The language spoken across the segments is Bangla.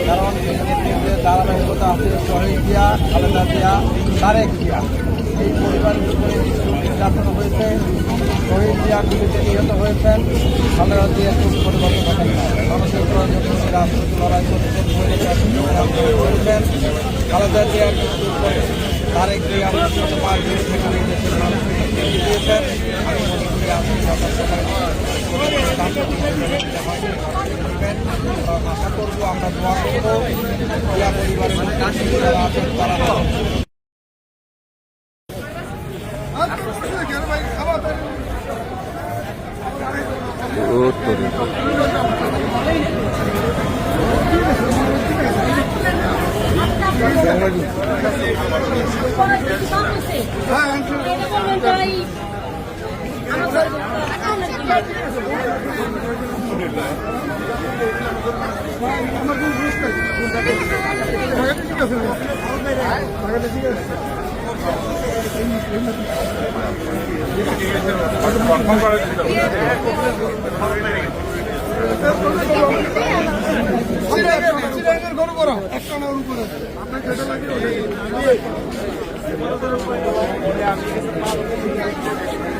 কারণ এই নেতৃত্বের ধারাবাহিকতা আছে শহীদ জিয়া খালেদা জিয়া তারেক জিয়া এই পরিবারের উপরে নির্যাতন হয়েছে শহীদ জিয়া গুলিতে নিহত হয়েছেন খালেদা জিয়া খুব পরিবর্তন ঘটেন মানুষের প্রয়োজন উনি রাজনৈতিক লড়াই করেছেন রাজনীতি খালেদা জিয়া তারেক জিয়া পাঁচ দিন থেকে দিয়েছেন আমি মনে করব আমরা আশা করব। দোয়া করব জিয়া পরিবারের যারা আছেন তারা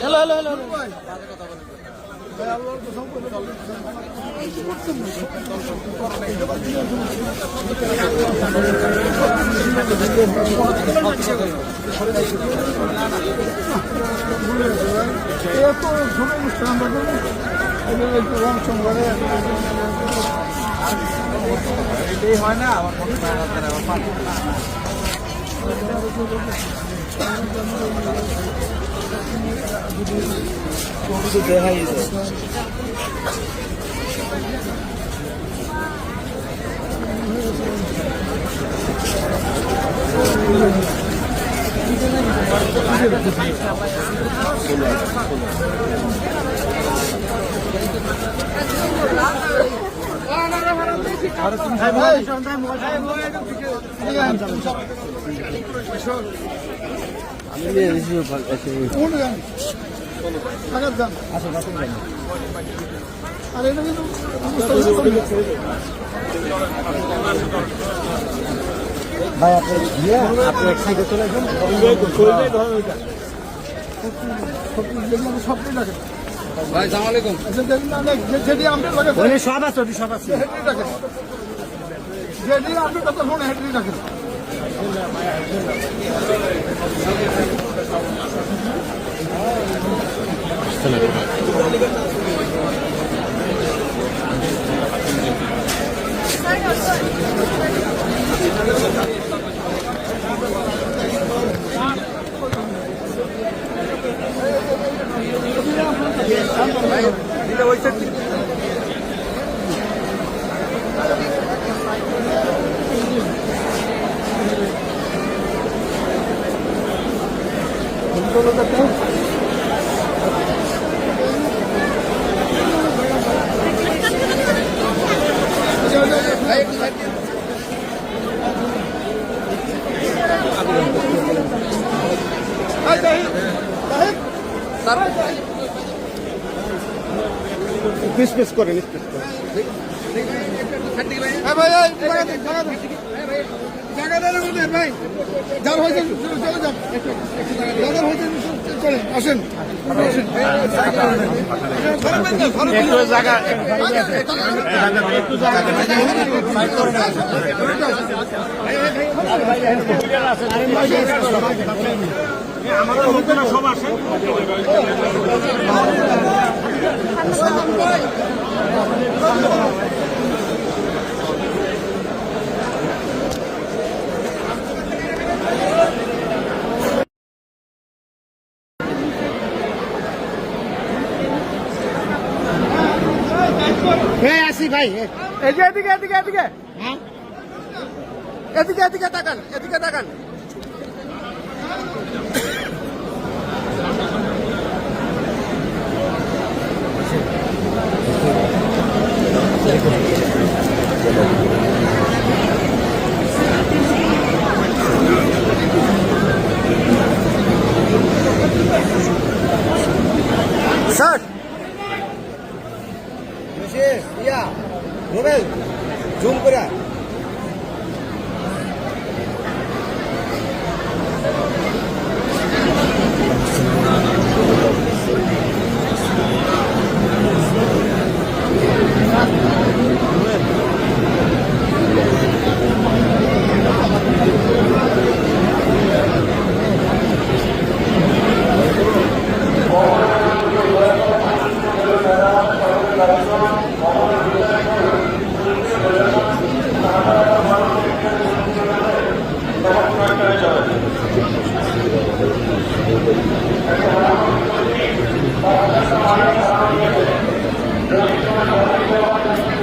হ্যালো হ্যালো হ্যালো। এত ছোট অনুষ্ঠান আমরা হয় না আমার মনে হয় না আমার পাশে দেখাই যায় আর এটা কিন্তু ভাই আপনি ইয়ে আপনি এক সাইডে চলে যান সব লাগে ভাই সালাম আলাইকুম যেটি ওখানে সব আছে। সব আছে যেটি আপনার কথা শুনে হেডরি রাখেন ওই পিস পিস স্পেস করেন স্পেস করেন জায়গা দেন আমাদের ভাই যার হয়েছে চলে যান যাদের হয়েছে চলে আসেন। আসেন। একটু জায়গা হ্যাঁ আসি ভাই এই যে এদিকে এদিকে এদিকে। এদিকে এদিকে তাকান এদিকে তাকান। স্যার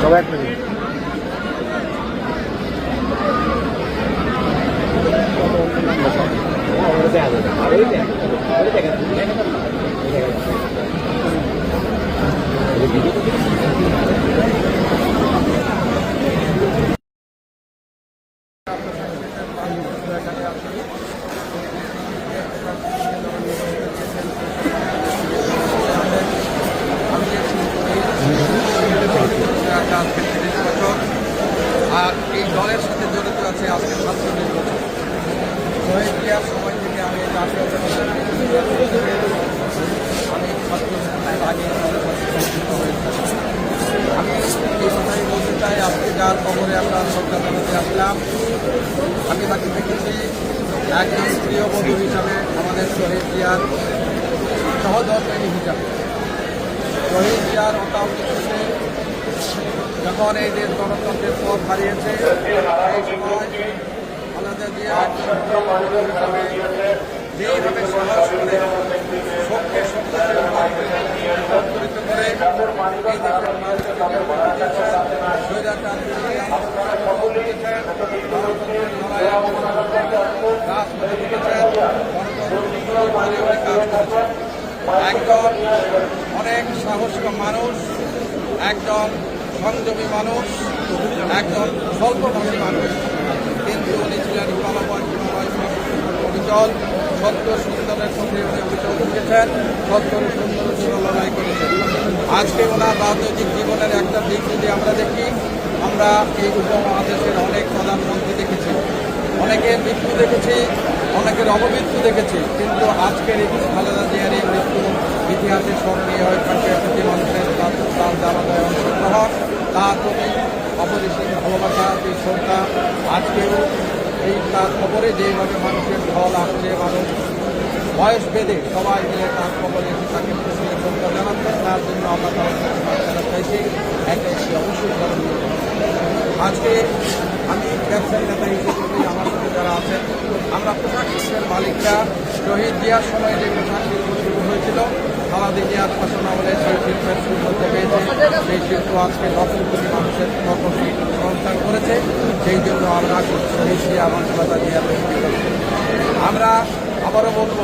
সবাই এক মিনিট একটা আজকে তিরিশ বছর আর এই দলের সাথে জড়িত আছে আজকে সাতচল্লিশ বছর শহীদ জিয়ার সময় থেকে আমি জাতীয় জনতা আমি সাতচল্লিশ আগে এই দলের সাথে সম্পৃক্ত হয়েছি। আমি এই কথাই বলতে চাই আজকে খবরে আমরা সরকার জানাতে আসলাম। আমি তাকে দেখেছি একজন প্রিয় বন্ধু হিসাবে আমাদের শহীদ জিয়ার সহধর্মিনী হিসাবে। শহীদ জিয়ার মৃত্যুতে যখন এই দেশ গণতন্ত্রের পথ হারিয়েছে, সেই সময় আমাদের দিয়ে হিসাবে যেইভাবে সাহস করে শোককে সত্যকে রূপান্তরিত করে এই দেশের মানুষকে বিমুক্তি দিয়েছেন স্বৈরাচার বিরোধী আন্দোলনে সফল দিয়েছেন গণতন্ত্রের লড়াইয়ে রাজপথে দিয়েছেন গণতন্ত্রের পরিবারে কাজ করেছেন একজন অনেক সাহসী মানুষ একজন সংযমী মানুষ একজন স্বল্পভাষী মানুষ। কিন্তু উনি ছিলেন অবিচল, সত্য সুন্দরের সঙ্গে উনি অবিচল থেকেছেন সত্তর সুন্দরের জন্য লড়াই করেছেন। আজকে ওনার রাজনৈতিক জীবনের একটা দিক যদি আমরা দেখি, আমরা এই উপমহাদেশের অনেক প্রধানমন্ত্রী দেখেছি, অনেকের মৃত্যু দেখেছি, অনেকের অপমৃত্যু দেখেছি, কিন্তু আজকের এই খালেদা মৃত্যু ইতিহাসে স্মরণীয় হয়ে থাকবে মানুষের তার তার জানাজায় অংশগ্রহণ তার প্রতি অপরিসীম ভালোবাসা যে শ্রদ্ধা, আজকেও এই তার খবরে যেভাবে মানুষের ঢল আসছে, মানুষ বয়স বেঁধে সবাই মিলে তার খবরে তাকে শ্রদ্ধা জানাচ্ছেন তার জন্য আমরা তার চাইছি। একটি অবশ্যই আজকে আমি ব্যবসায়ী নেতা হিসেবে আমার সাথে যারা আছেন, আমরা পোশাক শিল্পের মালিকরা শহীদ জিয়ার সময় যে পোশাক শিল্প শুরু হয়েছিল সারাদিন জিয়ার শাসনামলে সেই শিল্পের সুযোগ পেয়েছে সেই শিল্প আজকে লক্ষ কোটি মানুষের কর্মী সংস্থান করেছে। সেই জন্য আমরা শহীদ জিয়া খালেদা জিয়ার আমরা আবারও বলব,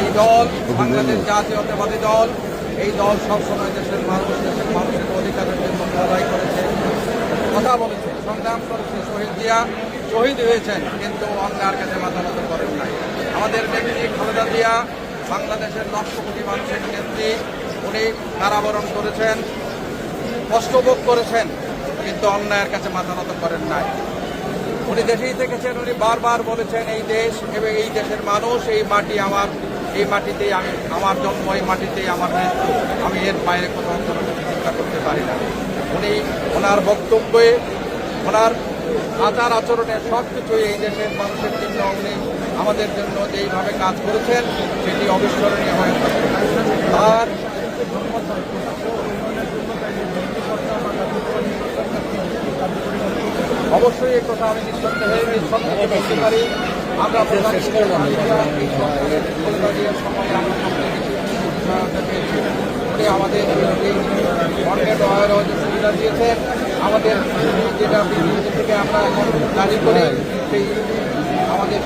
এই দল বাংলাদেশ জাতীয়তাবাদী দল, এই দল সবসময় দেশের মানুষ, দেশের মানুষের অধিকারের জন্য লড়াই করেছে। কথা বলেছে সংগ্রাম করেছে শহীদ জিয়া। শহীদ হয়েছেন, কিন্তু অন্যার কাছে মাথা নত করেন নাই। আমাদের নেত্রী খালেদা জিয়া, বাংলাদেশের লক্ষ কোটি মানুষের নেত্রী, উনি কারাবরণ করেছেন কষ্টভোগ করেছেন, কিন্তু অন্যায়ের কাছে মাথা নত করেন নাই। উনি দেশেই থেকেছেন, উনি বারবার বলেছেন, এই দেশ এবং এই দেশের মানুষ, এই মাটি আমার, এই মাটিতেই আমি, আমার জন্ম, এই মাটিতেই আমার মৃত্যু। আমি এর বাইরে কোথাও চিন্তা করতে পারি না। উনি ওনার বক্তব্যে ওনার আচার আচরণে সব কিছুই এই দেশের মানুষের জন্য উনি আমাদের জন্য যেইভাবে কাজ করেছেন সেটি অবিস্মরণীয় হয়ে থাকবে তার অবশ্যই এই কথা আমি নিঃসন্দেহে নিঃসন্দেহে বলতে পারি। আমরা সময় আমাদের মর্গেট ওয়ার সুবিধা দিয়েছেন আমাদের যেটা বিদ্যুৎ থেকে আমরা এখন জারি করি সেই আমাদের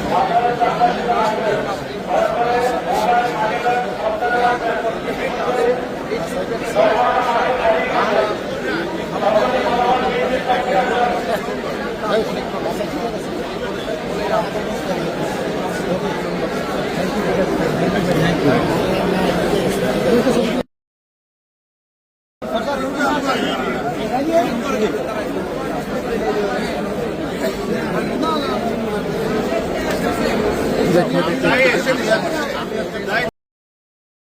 দেখে